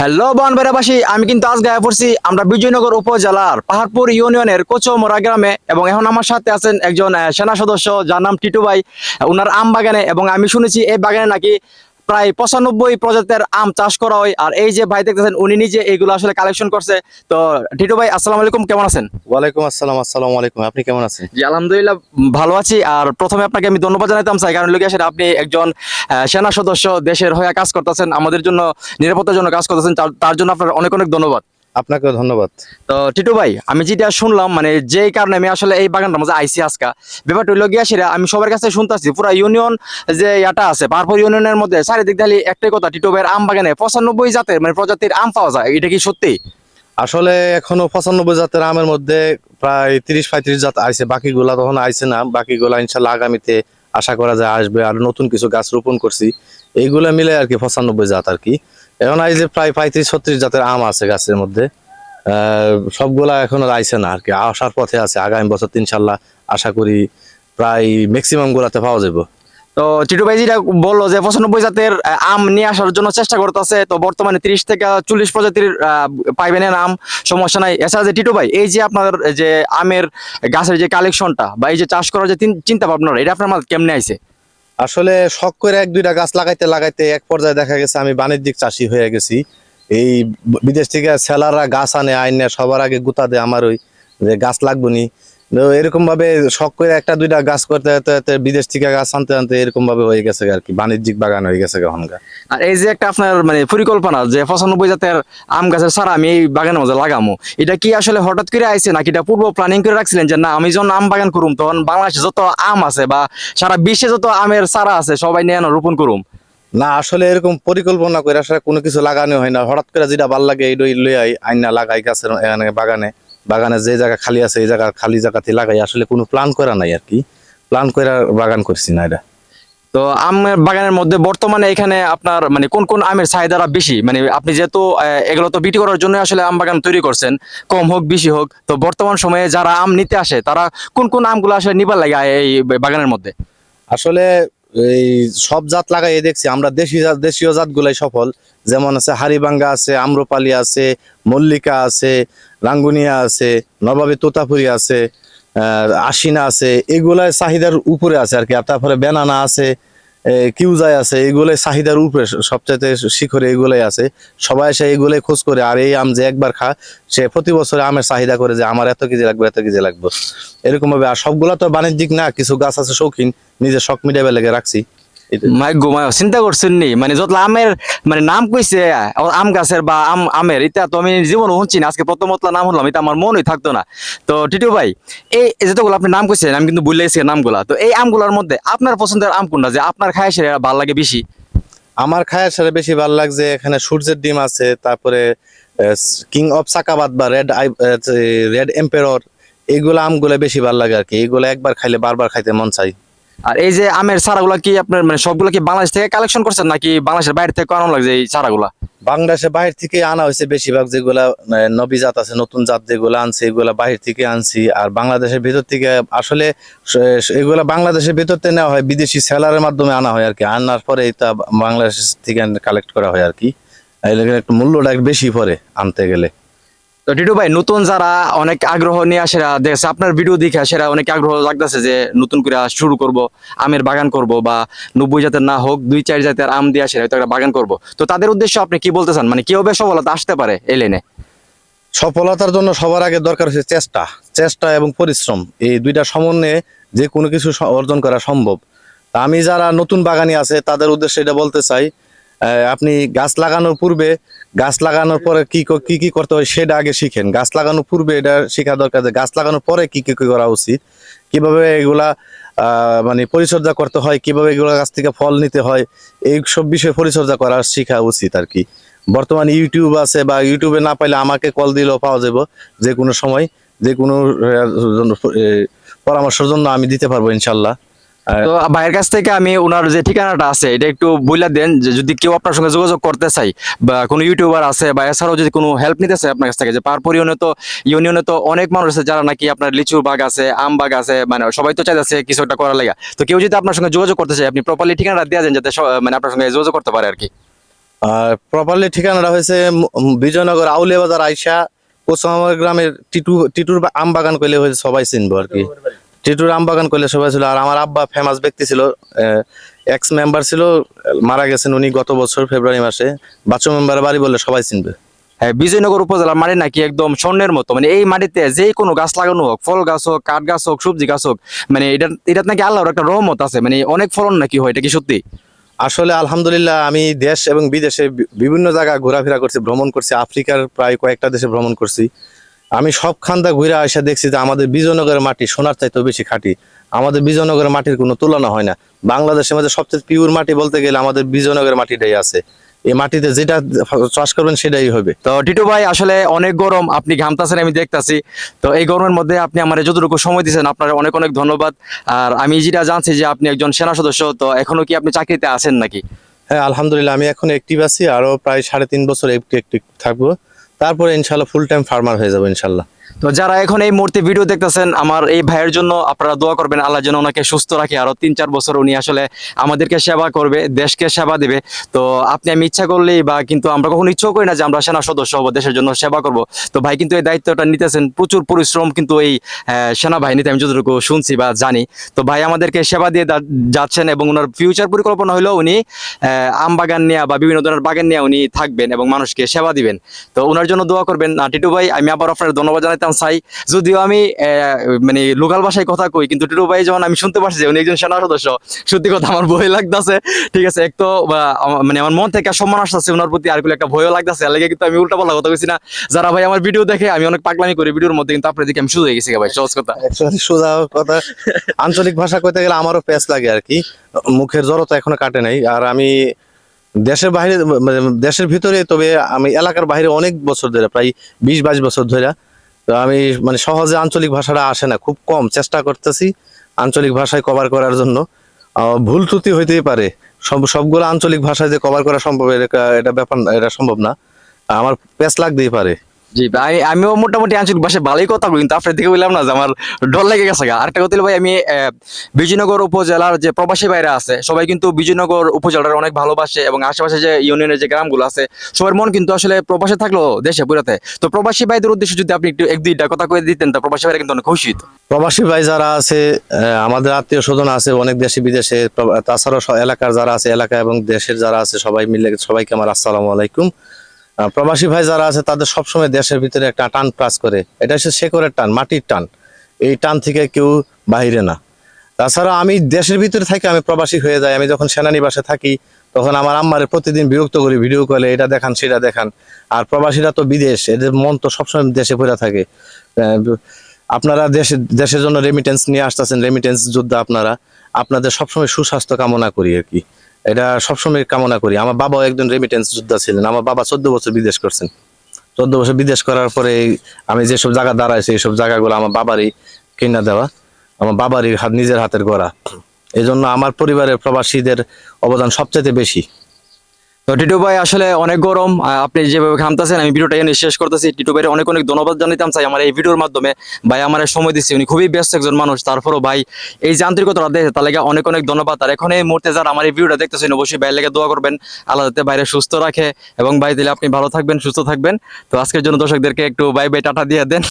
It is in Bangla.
হ্যালো বন বনবেরাবাসী আমি কিন্তু আজ গায়ে পড়ছি আমরা বিজয়নগর উপজেলার পাহাড়পুর ইউনিয়নের কোচমোরা গ্রামে এবং এখন আমার সাথে আছেন একজন সেনা সদস্য, যার নাম টিটু ভাই। ওনার আম বাগানে এবং আমি শুনেছি এই বাগানে নাকি প্রায় পঁচানব্বই প্রজাতির আম চাষ করা হয়। আর এই যে ভাই দেখতেছেন উনি নিজে এইগুলো আসলে কালেকশন করছে। তো টিটু ভাই আসসালাম আলাইকুম কেমন আছেন? ওয়ালাইকুম আসসালাম আসসালাম আলাইকুম। আপনি কেমন আছেন? জি আলহামদুলিল্লাহ ভালো আছি। আর প্রথমে আপনাকে আমি ধন্যবাদ জানাইতাম চাই কারণ লোকের আসলে আপনি একজন সেনা সদস্য দেশের হয়ে কাজ করতেছেন আমাদের জন্য নিরাপত্তার জন্য কাজ করতেছেন তার জন্য আপনার অনেক অনেক ধন্যবাদ। আপনাকেও ধন্যবাদ। তো টিটু ভাই আমি যেটা শুনলাম মানে যেই কারণে আমি আসলে এই বাগানটার মধ্যে আইসি আজকা ব্যাপারটা হইল গিয়া সেটা আমি সবার কাছে শুনতেছি পুরা ইউনিয়ন যে ইয়াটা আছে পারপুর ইউনিয়নের মধ্যে চারিদিক দিকে একটাই কথা টিটু ভাইয়ের আম বাগানে পঁচানব্বই জাতের মানে প্রজাতির আম পাওয়া যায় এটা কি সত্যি? আসলে এখনও পঁচানব্বই জাতের আমের মধ্যে প্রায় তিরিশ পঁয়ত্রিশ জাত আইছে বাকিগুলা তখন আইছে না বাকিগুলা ইনশাল্লাহ আগামীতে আশা করা যায় আসবে আর নতুন কিছু গাছ রোপণ করছি এইগুলা মিলে আর কি পঁচানব্বই জাত আর কি। এখন এই যে প্রায় পঁয়ত্রিশ, ছত্রিশ জাতের আম আছে গাছের মধ্যে সবগুলা এখনও আইসে না আর কি, আসার পথে আছে, আগামী বছর ইনশাল্লাহ আশা করি প্রায় ম্যাক্সিমাম গুলাতে পাওয়া যাবে তো টিটু ভাই যেটা বলল যে পঁচানব্বই জাতের আম নিয়ে আসার জন্য চেষ্টা করতেছে, তো বর্তমানে তিরিশ থেকে চল্লিশ প্রজাতির পাইবেন আম, সমস্যা নাই। এছাড়া যে টিটু ভাই, এই যে আপনার যে আমের গাছের যে কালেকশনটা বা এই যে চাষ করার যে চিন্তা ভাবনা এটা আপনার কেমনে আইছে? আসলে শখ করে এক, দুইটা গাছ লাগাইতে লাগাইতে এক পর্যায়ে দেখা গেছে আমি বাণিজ্যিক চাষি হয়ে গেছি। এই বিদেশ থেকে সেলাররা গাছ আনে, আইনে সবার আগে গুতা দেয় আমার ওই যে গাছ লাগবো নি। এরকম ভাবে শখ করে একটা দুইটা গাছ করতে করতে বিদেশ থেকে গাছ আনতে আনতে এরকম ভাবে হয়ে গেছে আর কি। বাণিজ্যিক বাগান হয়ে গেছে এখনকার। আর এই যে একটা আপনার মানে পরিকল্পনা যে পঁচানব্বই জাতের আম গাছের সারা আমি এই বাগানের মধ্যে লাগামো এটা কি আসলে হঠাৎ করে আইছে নাকি এটা পূর্ব প্ল্যানিং করে রাখছিলেন যে না আমি যখন আম বাগান করুম তখন বাংলাদেশে যত আম আছে বা সারা বিশ্বে যত আমের সারা আছে সবাই নিয়ে আনো রোপণ করুম? না আসলে এরকম পরিকল্পনা করে আসলে কোনো কিছু লাগানো হয় না। হঠাৎ করে যেটা ভালো লাগে এইটাই লই আই আইনা লাগাই গাছের বাগানে। বাগানে যে জায়গা খালি আছে এই জায়গা খালি জায়গাতে লাগাই আসলে কোনো প্ল্যান করা নাই আর কি। প্ল্যান করে বাগান করছি না এটা। তো আমের বাগানের মধ্যে বর্তমানে এখানে আপনার মানে কোন কোন আমের চাহিদাটা বেশি? মানে আপনি যেহেতু এগুলো তো বিক্রি করার জন্য আসলে আম বাগান তৈরি করছেন কম হোক বেশি হোক। তো বর্তমান সময়ে যারা আম নিতে আসে তারা কোন কোন আমগুলো আসলে নিবার লাগে এই বাগানের মধ্যে? আসলে এই সব জাত লাগাই দেখছি। আমরা দেশি জাত, দেশীয় জাতগুলাই সফল। যেমন আছে হারিবাঙ্গা আছে, আম্রপালি আছে, মল্লিকা আছে রাঙ্গুনিয়া আছে, নবাবে তোতাপুরি আছে আশিনা আছে, এগুলাই চাহিদার উপরে আছে আর কি। আর তারপরে বেনানা আছে কিউজাই আছে এগুলো চাহিদার উপরে সবচাইতে শিখরে এগুলোই আছে। সবাই এসে এগুলাই খোঁজ করে, আর এই আম যে একবার খা, সে প্রতি বছরে আমের চাহিদা করে যে আমার এত কেজি লাগবে, এত কেজি লাগবে। এরকমভাবে, আর সবগুলো তো বাণিজ্যিক না, কিছু গাছ আছে শৌখিন, নিজের শখ মিটাবে লেগে রাখছি। মাই গোমায় চিন্তা করছেন নি? মানে যত আমের মানে নাম কইছে আম গাছের বা আম, আমের এটা তো আমি জীবন শুনছি না, আজকে প্রথম নাম হলাম এটা আমার মনই থাকতো না। তো টিটু ভাই, এই যতগুলো আপনি নাম কইছেন, আমি কিন্তু ভুলে গেছি নামগুলা। তো এই আমগুলোর মধ্যে আপনার পছন্দের আম কোনটা? যে আপনার খায় সেটা ভালো লাগে বেশি? আমার খায়ের সাথে বেশি ভালো লাগছে এখানে সূর্যের ডিম আছে, তারপরে কিং অফ সাকাবাদ বা রেড আই রেড এম্পেরর, এইগুলো আমগুলো বেশি ভালো লাগে আর কি। এইগুলো একবার খাইলে বারবার খাইতে মন চাই আর এই যে আমের চারাগুলা কি আপনার মানে সবগুলো কি বাংলাদেশ থেকে কালেকশন করছেন নাকি বাংলাদেশের বাইরে থেকে আনানো লাগছে এই চারাগুলা? বাংলাদেশে বাইরে থেকে আনা হয়েছে বেশিরভাগ যেগুলা আহ, নবী জাত আছে নতুন জাত যেগুলো আনছে এগুলা বাইরে থেকে আনছি। আর বাংলাদেশের ভিতর থেকে আসলে এগুলা বাংলাদেশের ভিতর থেকে নেওয়া হয় বিদেশি সেলারের মাধ্যমে আনা হয় আর কি। আনার পরে এটা বাংলাদেশ থেকে কালেক্ট করা হয় আর কি। একটু মূল্যটা বেশি পরে আনতে গেলে। তো টিটু ভাই, নতুন যারা অনেক আগ্রহ নিয়ে আসে দেখছে আপনার ভিডিও দেখে সেরা অনেক আগ্রহ লাগতেছে যে নতুন করে শুরু করব, আমের বাগান করব বা নব্বই জাতের না হোক, দুই চার জাতের আম দিয়ে আসে, হয়তো একটা বাগান করব। তো তাদের উদ্দেশ্য আপনি কি বলতে চান? মানে কীভাবে সফলতা আসতে পারে এই লেনে সফলতার জন্য সবার আগে দরকার হচ্ছে চেষ্টা চেষ্টা এবং পরিশ্রম। এই দুইটা সমন্বয়ে যে কোনো কিছু অর্জন করা সম্ভব। তা আমি যারা নতুন বাগানি আছে, তাদের উদ্দেশ্যে এটা বলতে চাই আপনি গাছ লাগানোর পূর্বে, গাছ লাগানোর পরে কি ক- কি করতে হয় সেটা আগে শিখেন। গাছ লাগানোর পূর্বে এটা শেখা দরকার যে গাছ লাগানোর পরে কি কি করা উচিত, কীভাবে এগুলা মানে পরিচর্যা করতে হয়, কীভাবে এগুলো গাছ থেকে ফল নিতে হয়, এই সব বিষয়ে পরিচর্যা করা শেখা উচিত আর কি। বর্তমানে ইউটিউব আছে বা ইউটিউবে না পাইলে আমাকে কল দিলেও পাওয়া যাবে যে কোনো সময় যে কোনো পরামর্শের জন্য আমি দিতে পারব ইনশাল্লাহ। তো ভাইয়ের কাছ থেকে আমি ওনার যে ঠিকানাটা আছে এটা একটু বইলা দেন যে যদি কেউ আপনার সঙ্গে যোগাযোগ করতে চাই বা কোনো ইউটিউবার আছে বা এছাড়াও যদি কোনো হেল্প নিতে চাই আপনার কাছ থেকে যে পারপুর ইউনিয়নে তো ইউনিয়নে তো অনেক মানুষ আছে যারা নাকি আপনার লিচু বাগ আছে আম বাগ আছে মানে সবাই তো চাইতেছে কিছু একটা করার লাগা। তো কেউ যদি আপনার সঙ্গে যোগাযোগ করতে চাই আপনি প্রপারলি ঠিকানাটা দেওয়া যান যাতে মানে আপনার সঙ্গে যোগাযোগ করতে পারে আর কি আর প্রপারলি ঠিকানাটা হয়েছে বিজয়নগর আউলিয়া বাজার আইসা কোচামার গ্রামের টিটু টিটুর বা- আম বাগান করলে হয়েছে সবাই চিনবো আর কি টিটুর আম বাগান করলে সবাই ছিল আর আমার আব্বা ফেমাস ব্যক্তি ছিল এক্স মেম্বার ছিল মারা গেছেন উনি গত বছর ফেব্রুয়ারি মাসে। বাচ্চু মেম্বার বাড়ি বললে সবাই চিনবে। হ্যাঁ বিজয়নগর উপজেলার মাটি নাকি একদম স্বর্ণের মতো। মানে এই মাটিতে যে কোনো গাছ লাগানো হোক ফল গাছ হোক কাঠ গাছ হোক সবজি গাছ হোক মানে এটা এটা নাকি আল্লাহর একটা রহমত আছে। মানে অনেক ফলন নাকি হয় এটা কি সত্যি? আসলে আলহামদুলিল্লাহ আমি দেশ এবং বিদেশে বিভিন্ন জায়গায় ঘোরাফেরা করছি ভ্রমণ করছি। আফ্রিকার প্রায় কয়েকটা দেশে ভ্রমণ করছি। আমি সবখানটা ঘুরে আসা দেখছি যে আমাদের বিজয়নগরের মাটি সোনার চাইতেও বেশি খাঁটি। আমাদের বিজয়নগরের মাটির কোনো তুলনা হয় না। বাংলাদেশের মধ্যে সবচেয়ে পিওর মাটি বলতে গেলে আমাদের বিজয়নগরের মাটিটাই আছে। এই মাটিতে যেটা চাষ করবেন সেটাই হবে। তো টিটু ভাই আসলে অনেক গরম আপনি ঘামতাছেন আমি দেখতাছি। তো এই গরমের মধ্যে আপনি আমার যতটুকু সময় দিয়েছেন আপনার অনেক অনেক ধন্যবাদ। আর আমি যেটা জানছি যে আপনি একজন সেনা সদস্য তো এখনও কি আপনি চাকরিতে আছেন নাকি? হ্যাঁ আলহামদুলিল্লাহ আমি এখন অ্যাক্টিভ আছি। আরও প্রায় সাড়ে তিন বছর অ্যাক্টিভ থাকব। তারপরে ইনশাল্লাহ ফুল টাইম ফার্মার হয়ে যাব ইনশাল্লাহ। তো যারা এখন এই মুহূর্তে ভিডিও দেখতেছেন আমার এই ভাইয়ের জন্য আপনারা দোয়া করবেন আল্লাহ যেন ওনাকে সুস্থ রাখে। আরও তিন চার বছর উনি আসলে আমাদেরকে সেবা করবে দেশকে সেবা দিবে। তো আপনি আমি ইচ্ছা করলেই বা কিন্তু আমরা কখনো ইচ্ছাও করি না যে আমরা সেনা সদস্য হব দেশের জন্য সেবা করব। তো ভাই কিন্তু এই দায়িত্বটা নিতেছেন প্রচুর পরিশ্রম কিন্তু এই সেনাবাহিনীতে আমি যতটুকু শুনছি বা জানি। তো ভাই আমাদেরকে সেবা দিয়ে যাচ্ছেন এবং ওনার ফিউচার পরিকল্পনা হলো উনি আহ, আম বাগান নিয়ে বা বিভিন্ন ধরনের বাগান নিয়ে উনি থাকবেন এবং মানুষকে সেবা দিবেন। তো ওনার জন্য দোয়া করবেন। না টিটু ভাই আমি আবার আপনার ধন্যবাদ জানাইতাম চাই। যদিও আমি মানে লোকাল ভাষায় কথা কই, কিন্তু টিটু ভাই যখন আমি শুনতে পারছি যে উনি একজন সেনা সদস্য, সত্যি কথা আমার ভয় লাগতেছে। ঠিক আছে, এক তো মানে আমার মন থেকে সম্মান আসতেছে ওনার প্রতি আর একটা ভয়ও লাগতেছে। এর লেগে কিন্তু আমি উল্টা পাল্টা কথা কইছি না। যারা ভাই আমার ভিডিও দেখে, আমি অনেক পাগলামি করি ভিডিওর মধ্যে, কিন্তু আপনার দিকে আমি শুধু হয়ে গেছি ভাই, সহজ কথা। সোজা কথা, আঞ্চলিক ভাষা কইতে গেলে আমারও প্যাচ লাগে আর কি। মুখের জড়তা এখনও কাটে নাই। আর আমি দেশের বাইরে মানে দেশের ভিতরে, তবে আমি এলাকার বাইরে অনেক বছর ধরে, প্রায় বিশ বাইশ বছর ধরে তো আমি মানে সহজে আঞ্চলিক ভাষাটা আসে না, খুব কম চেষ্টা করতেছি আঞ্চলিক ভাষায় কভার করার জন্য। ভুল ত্রুটি হইতেই পারে। সব, সবগুলো আঞ্চলিক ভাষায় যে কভার করা সম্ভব, এটা ব্যাপার এটা সম্ভব না। আমার পেস লাগতেই পারে। জি, ভাই, আমিও মোটামুটি আঞ্চলিক ভাষায় ভালোই কথা বলি, কিন্তু আপনার দিকে বললাম না যে আমার ডর লেগে গেছে গা। আরেকটা কথা ভাই, আমি বিজয়নগর উপজেলার যে প্রবাসী বাইরে আছে, সবাই কিন্তু বিজয়নগর উপজেলার অনেক ভালোবাসে এবং আশেপাশে যে ইউনিয়নের যে গ্রামগুলো আছে, সবার মন কিন্তু আসলে প্রবাসে থাকল দেশে পুরাতে তো প্রবাসী ভাইদের উদ্দেশ্যে যদি আপনি একটু এক দুইটা কথা কয়ে দিতেন, তো প্রবাসী ভাইরা কিন্তু অনেক খুশি হতো প্রবাসী ভাই যারা আছে আমাদের আত্মীয় স্বজন আছে, অনেক দেশে বিদেশে তাছাড়াও এলাকার যারা আছে, এলাকা এবং দেশের যারা আছে, সবাই মিলে সবাইকে আমার আসসালামু আলাইকুম। প্রবাসী ভাই যারা আছে, তাদের সবসময় দেশের ভিতরে একটা টান কাজ করে। এটা হচ্ছে শেকরের টান, মাটির টান। এই টান থেকে কেউ বাহিরে না। তাছাড়া আমি দেশের ভিতরে থাকি, আমি প্রবাসী হয়ে যাই। আমি যখন সেনানিবাসে থাকি, তখন আমার আম্মারে প্রতিদিন বিরক্ত করি ভিডিও কলে এটা দেখান, সেটা দেখান। আর প্রবাসীরা তো বিদেশ, এদের মন তো সবসময় দেশে পড়ে থাকে। আপনারা দেশে, দেশের জন্য রেমিটেন্স নিয়ে আসতেছেন রেমিটেন্স যোদ্ধা আপনারা। আপনাদের সবসময় সুস্বাস্থ্য কামনা করি আর কি। এটা সবসময় কামনা করি। আমার বাবাও একজন রেমিটেন্স যোদ্ধা ছিলেন। আমার বাবা চোদ্দ বছর বিদেশ করছেন। চোদ্দ বছর বিদেশ করার পরে আমি যেসব জায়গা দাঁড়াইছি, এইসব জায়গাগুলো আমার বাবারই কিনা দেওয়া, আমার বাবারই হাত, নিজের হাতের গড়া। এই জন্য আমার পরিবারের প্রবাসীদের অবদান সবচেয়ে বেশি। তো টিটু ভাই, আসলে অনেক গরম আপনি যেভাবে ঘামতেছেন, আমি ভিডিওটা এনে শেষ করতেছি। টিটু ভাইয়ের অনেক অনেক ধন্যবাদ জানাইতাম চাই আমার এই ভিডিওর মাধ্যমে। ভাই, আমার সময় দিচ্ছে উনি খুবই ব্যস্ত একজন মানুষ। তারপরও ভাই, এই যে আন্তরিকতা দেখে, তার লেগে অনেক অনেক ধন্যবাদ। আর এখন এই মুহূর্তে যারা আমার এই ভিডিওটা দেখতেছেন, অবশ্যই ভাইয়ের লেগে দোয়া করবেন। আল্লাহ যাতে বাইরে সুস্থ রাখে। এবং ভাই দিলে আপনি ভালো থাকবেন, সুস্থ থাকবেন। তো আজকের জন্য দর্শকদেরকে একটু বাই বাই টাটা দিয়ে দেন।